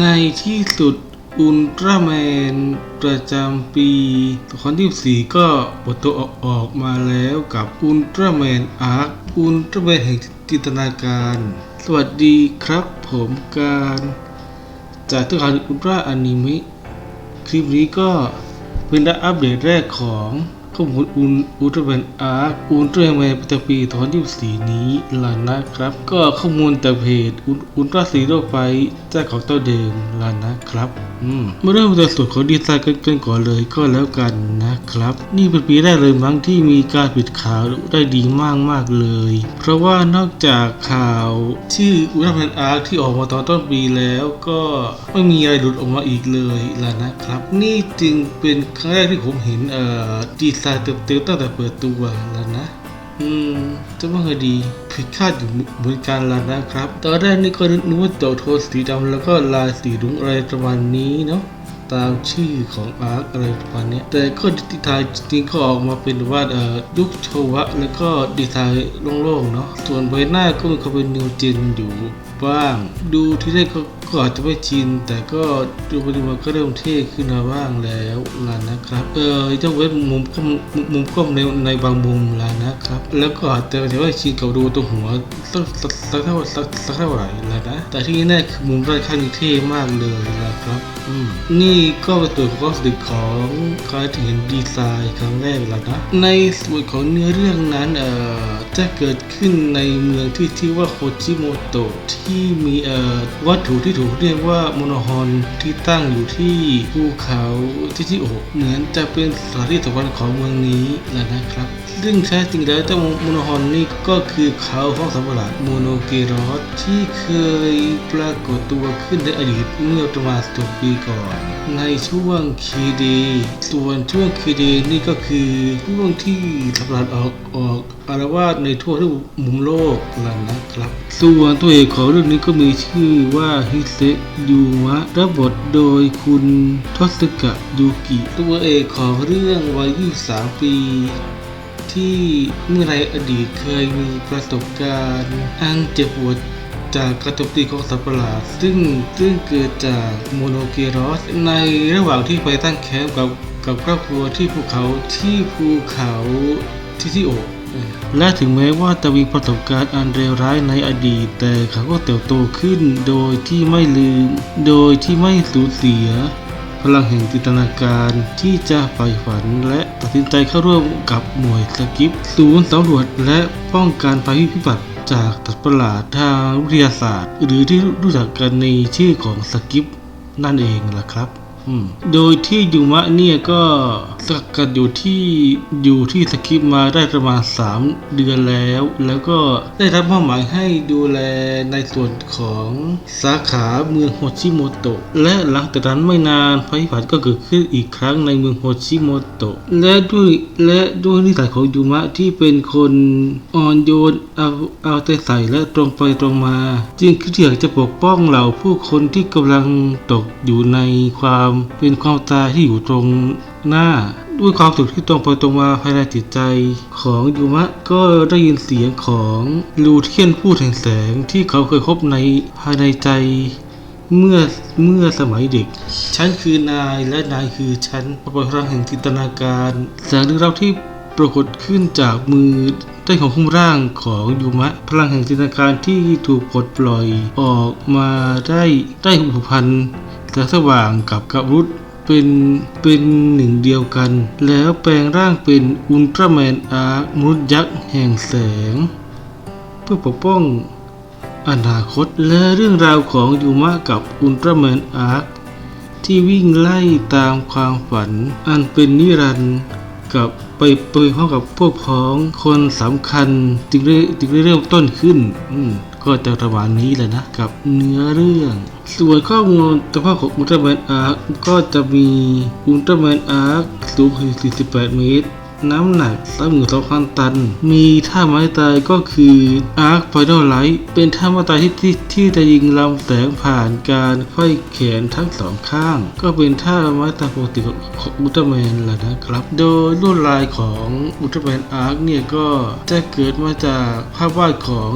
ในที่สุดอุลตร้าแมนประจำปี 2024 ก็ปลดตัวออกออกมาแล้วกับอุลตร้าแมนอาร์คอุลตร้าแมนแห่งจินตนาการ สวัสดีครับผมการ จากตัวข่าวอุลตร้าอนิเมะคลิปนี้ก็เป็นอัปเดตแรกของ ข้อมูลอุลอุลตร้าแมนอาร์คอุลตร้าแมนประจำปี2024 นี้ล่ะนะครับ ก็ข้อมูลจากเพจอุลอุลตร้าซีโร่ไฟเจ้าของตัวเดิมล่ะนะครับอืมมาเริ่มจากส่วนของดีไซน์กันกันก่อนเลยก็แล้วกันนะครับ นี่เป็นปีแรกเลยมั้งที่มีการปิดข่าวได้ดีมากมากๆเลย เพราะว่านอกจากข่าวชื่ออุลตร้าแมนอาร์คที่ออกมาตอนต้นปีแล้วก็ไม่มีอะไรหลุดออกมาอีกเลยล่ะนะครับ นี่จึงเป็นครั้งแรกที่ผมเห็นเอ่อดีไซน์เติมๆตั้งแต่เปิดตัวแล้วนะ อืมจะว่าไงดีผิดคาดอยู่เหมือนกันแล้วนะครับ ตอนแรกนี่ก็นึกว่าเต่าโทนสีดำแล้วก็ลายสีรุ้งอะไรประมาณนี้เนาะตามชื่อของอาร์คอะไรประมาณเนี้ยแต่ก็ดีไซน์จริงๆก็ออกมาเป็นว่าเอ่อยุคโชวะ แล้วก็ดีไซน์โล่งๆเนาะส่วนใบหน้าก็มีความเป็นนิวเจนอยู่บ้าง ดูที่แรกก็ก็อาจจะไม่ชินแต่ก็ดูไปดูมาก็เริ่มเท่ขึ้นมาบ้างแล้วล่ะนะครับ เออยกเว้นมุมก้มมุมก้มในในบางมุมแล้วนะครับ แล้วก็อาจจะแต่ว่าชินกับดูตัวหัวสักสักเท่าสักสักเท่าไหร่แล้วนะแต่ที่แน่คือมุมด้านข้างนี่เท่มากเลยนะครับอืมนี่ก็เป็นตัวขอสติของการเห็นดีไซน์ครั้งแรกแล้วนะในส่วนของเนื้อเรื่องนั้นเอ่อจะเกิดขึ้นในเมืองที่ชื่อว่าโคจิโมโตะที่มีเอ่อวัตถุที่ถูกเรียกว่าโมโนฮอนที่ตั้งอยู่ที่ภูเขาที่ชิโอะเหมือนจะเป็นสถานที่สำคัญของเมืองนี้แหละนะครับ ซึ่งแท้จริงแล้วเจ้าโมโนฮอนนี่ก็คือเขาห้องสำราญโมโนเกรอสที่เคยปรากฏตัวขึ้นในอดีตเมื่อประมาณสิบปีก่อน ในช่วงคีเดส่วนช่วงคีเดนี่ก็คือช่วงที่สำราญออกออกอารวาสในทั่วทุกมุมโลกแล้วนะครับ ส่วนตัวเอกของเรื่องนี้ก็มีชื่อว่าฮิเซยูมะรับบทโดยคุณทศกะยูกิตัวเอกของเรื่องวัย 23 ปี ที่เมื่อในอดีตเคยมีประสบการณ์อันเจ็บปวดจากกรโจมตีของสัตว์ประหลาด ซึ่งซึ่งเกิดจากโมโนเกรอสในระหว่างที่ไปตั้งแคมป์กับกับครอบครัวที่ภูเขาที่ภูเขาทิทิโอะ และถึงแม้ว่าจะมีประสบการณ์อันเลวร้ายในอดีต แต่เขาก็เติบโตขึ้นโดยที่ไม่ลืม โดยที่ไม่สูญเสีย พลังแห่งจินตนาการที่จะใฝ่ฝันและตัดสินใจเข้าร่วมกับหน่วยสกิปศูนย์สำรวจและป้องกันภัยพิบัติจากสัตว์ประหลาดทางวิทยาศาสตร์ หรือที่รู้จักกันในชื่อของสกิปนั่นเองล่ะครับ โดยที่ยูมะเนี่ยก็สักกัดอยู่ที่อยู่ที่สคริปมาได้ประมาณ 3 เดือนแล้ว แล้วก็ได้รับมอบหมายให้ดูแลในส่วนของสาขาเมืองโฮชิโมโตะและหลังจากนั้นไม่นานภัยพิบัติก็เกิดขึ้นอีกครั้งในเมืองโฮชิโมโตะและด้วยและด้วยนิสัยของยูมะที่เป็นคนอ่อนโยนเอาเอาใจใส่และตรงไปตรงมา จึงคิดอยากจะปกป้องเหล่าผู้คนที่กำลังตกอยู่ในความเป็นความตายที่อยู่ตรงหน้า ด้วยความสุขที่ตรงไปตรงมาภายในจิตใจของยูมะก็ได้ยินเสียงของลูเทียนพูดแห่งแสงที่เขาเคยพบในภายในใจเมื่อเมื่อสมัยเด็ก ฉันคือนายและนายคือฉันปล่อยพลังแห่งจินตนาการแสงลึกลับที่ปรากฏขึ้นจากมือใต้ของหุ้มร่างของยูมะ พลังแห่งจินตนาการที่ถูกปลดปล่อยออกมาได้ได้ผูกพัน แสงสว่างกับกรุธเป็นเป็นหนึ่งเดียวกัน แล้วแปลงร่างเป็นอุลตร้าแมนอาร์มนุษย์ยักษ์แห่งแสง เพื่อปกป้องอนาคตและเรื่องราวของยูมะกับอุลตร้าแมนอาร์ที่วิ่งไล่ตามความฝัน อันเป็นนิรันดร์กับไปไปพร้อมกับพวกพ้องคนสำคัญจึงได้จึงได้เริ่มต้นขึ้น อืม ก็จะประมาณนี้แหละนะกับเนื้อเรื่อง ส่วนข้อมูลตัวภาพของอุลตร้าแมนอาร์คก็จะมีอุลตร้าแมนอาร์คสูงถึง48 เมตร น้ำหนัก32,000ตัน มีท่าไม้ตายก็คือ Arc Final Light เป็นท่าไม้ตายที่ที่ที่จะยิงลำแสงผ่านการไขว้แขนทั้งสองข้าง ก็เป็นท่าไม้ตายปกติของของอุลตร้าแมนแหละนะครับ โดยลวดลายของอุลตร้าแมนอาร์คเนี่ยก็จะเกิดมาจากภาพวาดของ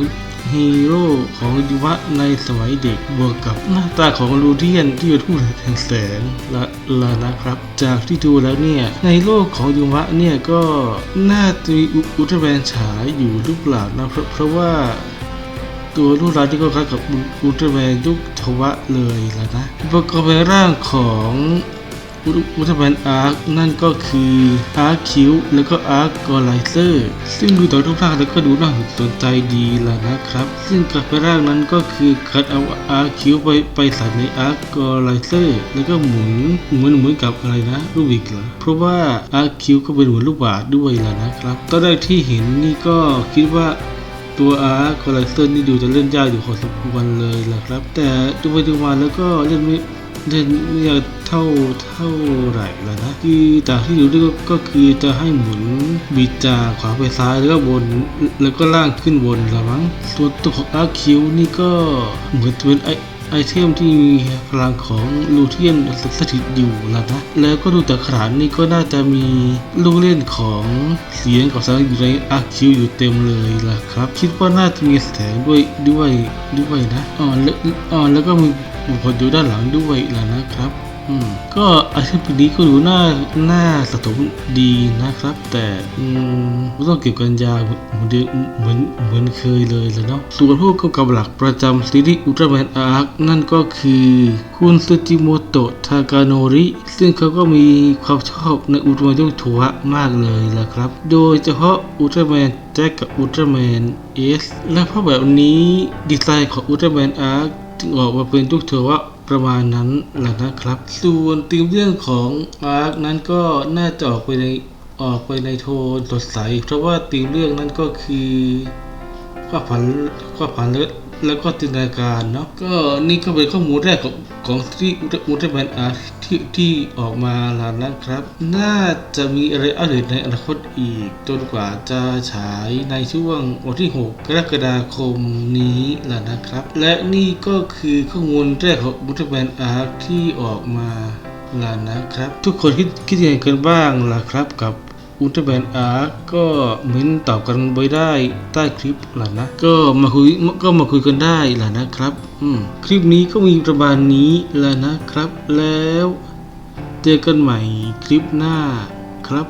ฮีโร่ของยุวะในสมัยเด็กบวกกับหน้าตาของลูเทียนที่เป็นผู้แห่งแสงละละนะครับ จากที่ดูแล้วเนี่ยในโลกของยุวะเนี่ยก็น่าจะมีอุลตร้าแมนฉายอยู่หรือเปล่านะเพราะเพราะว่าตัวรูปร่างที่ก็คล้ายกับอุลตร้าแมนยุคทวะเลยละนะประกอบเป็นร่างของ อุลอุลตร้าแมนอาร์คนั่นก็คืออาร์คคิวแล้วก็อาร์คกอไลเซอร์ซึ่งดูต่อรูปร่างแล้วก็ดูน่าสนใจดีล่ะนะครับ ซึ่งกับร่างนั้นก็คือคัดเอาอาร์คคิวไปไปใส่ในอาร์คกอไลเซอร์แล้วก็หมุนเหมือนเหมือนกับอะไรนะรูบิกเหรอเพราะว่าอาร์คคิวก็เป็นเหมือนลูกบาศด้วยล่ะนะครับตอนแรกที่เห็นนี่ก็คิดว่าตัวอาร์คอลเลเตอร์นี่ดูจะเล่นยากอยู่พอสมควรเลยแหละครับ แต่ดูไปดูมาแล้วก็เล่นไม่เล่นไม่ยาก เท่าเท่าไหร่แล้วนะคือจากที่ดูด้วยก็คือจะให้หมุนบิดจากขวาไปซ้ายแล้วก็บนแล้วก็ล่างขึ้นบนละมั้งตัวตัวของอาร์คิวนี่ก็เหมือนเป็นไอไอเทมที่มีพลังของลูเทียนสถิตอยู่แล้วนะ แล้วก็ดูจากขาดนี่ก็น่าจะมีลูกเล่นของเสียงกับแสงอยู่ในอาร์คิวอยู่เต็มเลยล่ะครับ คิดว่าน่าจะมีแสงด้วยด้วยด้วยนะ อ๋อแล้วอ๋อแล้วก็มีบุคคลอยู่ด้านหลังด้วยล่ะนะครับ ก็อาชีพนี้ก็ดูน่าน่าสะสมดีนะครับ แต่อืมต้องเก็บกันยาเหมือนเดิมเหมือนเหมือนเคยเลยแล้วเนาะส่วนผู้กำกับหลักประจำซีรีส์อุลตร้าแมนอาร์คนั่นก็คือคุณซูจิโมโตะทากาโนริ ซึ่งเขาก็มีความชอบในอุลตร้าแมนยุคทวะมากเลยละครับ โดยเฉพาะอุลตร้าแมนแจ็คกับอุลตร้าแมนเอสและเพราะแบบนี้ดีไซน์ของอุลตร้าแมนอาร์คจึงออกมาเป็นทุกเทวะ ประมาณนั้นแหละนะครับ ส่วนตีมเรื่องของอาร์คนั้นก็น่าจะออกไปในออกไปในโทนสดใส เพราะว่าตีมเรื่องนั้นก็คือความผันความผันแล้วแล้วก็จินตนาการเนาะก็นี่ก็เป็นข้อมูลแรกของของที่อุลตร้าแมนอาร์ ที่ที่ออกมาแล้วนะครับ น่าจะมีอะไรอัปเดตในอนาคตอีก จนกว่าจะฉายในช่วงวันที่ 6 กรกฎาคมนี้แหละนะครับ และนี่ก็คือข้อมูลแรกของบุตรแมนอาร์ที่ออกมาแล้วนะครับ ทุกคนคิดคิดยังไงกันบ้างล่ะครับกับ อุลตร้าแมนอาร์ก็เหมือนตอบกันไว้ได้ใต้คลิปล่ะนะ ก็มาคุยก็มาคุยกันได้ล่ะนะครับอืมคลิปนี้ก็มีประมาณนี้ล่ะนะครับ แล้ว เจอกันใหม่คลิปหน้าครับ